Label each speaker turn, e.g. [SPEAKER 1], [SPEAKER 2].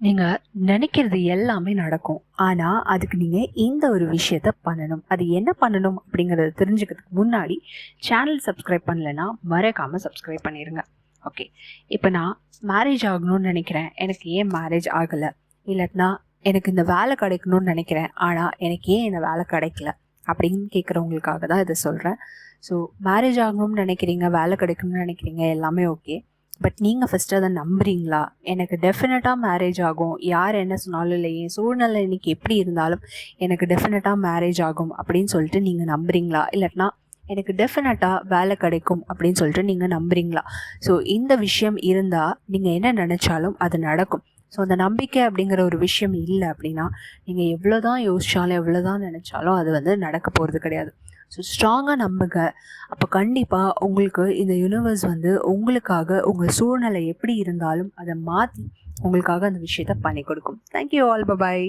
[SPEAKER 1] நீங்கள் நினைக்கிறது எல்லாமே நடக்கும். ஆனால் அதுக்கு நீங்கள் இந்த ஒரு விஷயத்த பண்ணணும். அது என்ன பண்ணணும் அப்படிங்கிறத தெரிஞ்சுக்கிறதுக்கு முன்னாடி சேனல் சப்ஸ்கிரைப் பண்ணலைன்னா மறக்காமல் சப்ஸ்கிரைப் பண்ணிடுங்க ஓகே இப்போ நான் மேரேஜ் ஆகணும்னு நினைக்கிறேன். எனக்கு ஏன் மேரேஜ் ஆகலை? இல்லாட்டினா எனக்கு இந்த வேலை கிடைக்கணும்னு நினைக்கிறேன். ஆனால் எனக்கு ஏன் இந்த வேலை கிடைக்கல? அப்படின்னு கேட்குறவங்களுக்காக தான் இதை சொல்கிறேன் ஸோ மேரேஜ் ஆகணும்னு நினைக்கிறீங்க வேலை கிடைக்கணும்னு நினைக்கிறீங்க எல்லாமே ஓகே பட் நீங்கள் ஃபஸ்ட்டு அதை நம்புறீங்களா? எனக்கு டெஃபினட்டாக மேரேஜ் ஆகும். யார் என்ன சொன்னாலும் இல்லை என் சூழ்நிலை இன்னைக்கு எப்படி இருந்தாலும் எனக்கு டெஃபினட்டாக மேரேஜ் ஆகும் அப்படின்னு சொல்லிட்டு நீங்கள் நம்புறீங்களா? இல்லாட்டினா எனக்கு டெஃபினட்டாக வேலை கிடைக்கும் அப்படின்னு சொல்லிட்டு நீங்கள் நம்புறீங்களா? ஸோ இந்த விஷயம் இருந்தால் நீங்கள் என்ன நினச்சாலும் அது நடக்கும். ஸோ அந்த நம்பிக்கை அப்படிங்கிற ஒரு விஷயம் இல்லை அப்படின்னா நீங்கள் எவ்வளோ தான் யோசிச்சாலும் எவ்வளோ தான் நினச்சாலும் அது வந்து நடக்க போகிறது கிடையாது. ஸோ ஸ்ட்ராங்காக நம்புங்க. அப்போ கண்டிப்பாக உங்களுக்கு இந்த யூனிவர்ஸ் வந்து உங்களுக்காக உங்கள் சூழ்நிலை எப்படி இருந்தாலும் அதை மாற்றி உங்களுக்காக அந்த விஷயத்த பண்ணி கொடுக்கும். Thank you all bye bye